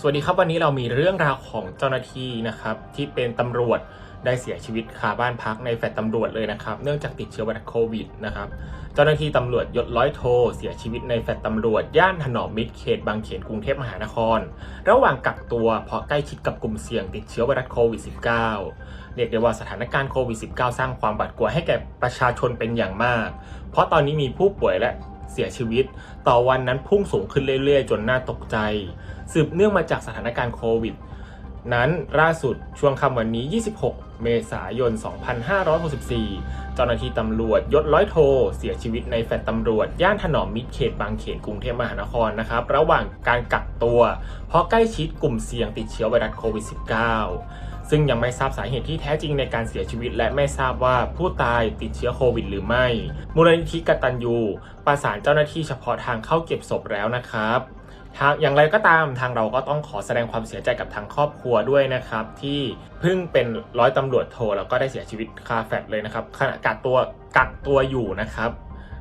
สวัสดีครับวันนี้เรามีเรื่องราวของเจ้าหน้าที่นะครับที่เป็นตำรวจได้เสียชีวิตคาบ้านพักในแฟลตตำรวจเลยนะครับเนื่องจากติดเชื้อไวรัสโควิดนะครับเจ้าหน้าที่ตำรวจยศร้อยโทเสียชีวิตในแฟลตตำรวจย่านถนอมมิตรเขตบางเขนกรุงเทพมหานคร ระหว่างกักตัวเพราะใกล้ชิดกับกลุ่มเสี่ยงติดเชื้อไวรัสโควิด -19 เรียกได้ว่าสถานการณ์โควิด -19 สร้างความบาดกลัวให้แก่ประชาชนเป็นอย่างมาก เพราะตอนนี้มีผู้ป่วยและ เสียชีวิต ต่อวันนั้นพุ่งสูงขึ้นเรื่อยๆ จนน่าตกใจ สืบเนื่องมาจากสถานการณ์โควิด นั้นล่าสุดช่วงค่ำวันนี้ 26 เมษายน 2564 เจ้าหน้าที่ตำรวจยศร้อยโท เสียชีวิตในแฟลตตำรวจ ย่านถนอมมิตรเขตบางเขนกรุงเทพมหานครนะครับ ระหว่างการกักตัว เพราะใกล้ชิดกลุ่มเสี่ยงติดเชื้อไวรัสโควิด -19 ซึ่งยังไม่ทราบสาเหตุที่แท้จริงในการเสียชีวิต และไม่ทราบว่าผู้ตายติดเชื้อโควิด หรือไม่ มูลนิธิกตัญญูประสานเจ้าหน้าที่เฉพาะทางเข้าเก็บศพแล้วนะครับ ทางอย่างไรก็ตามทางเราก็ต้องขอแสดงความเสียใจกับทางครอบครัวด้วยนะครับ ที่เพิ่งเป็นร้อยตำรวจโทแล้วก็ได้เสียชีวิตคาแฟลตเลยนะครับขณะกักตัวกักตัวอยู่นะครับ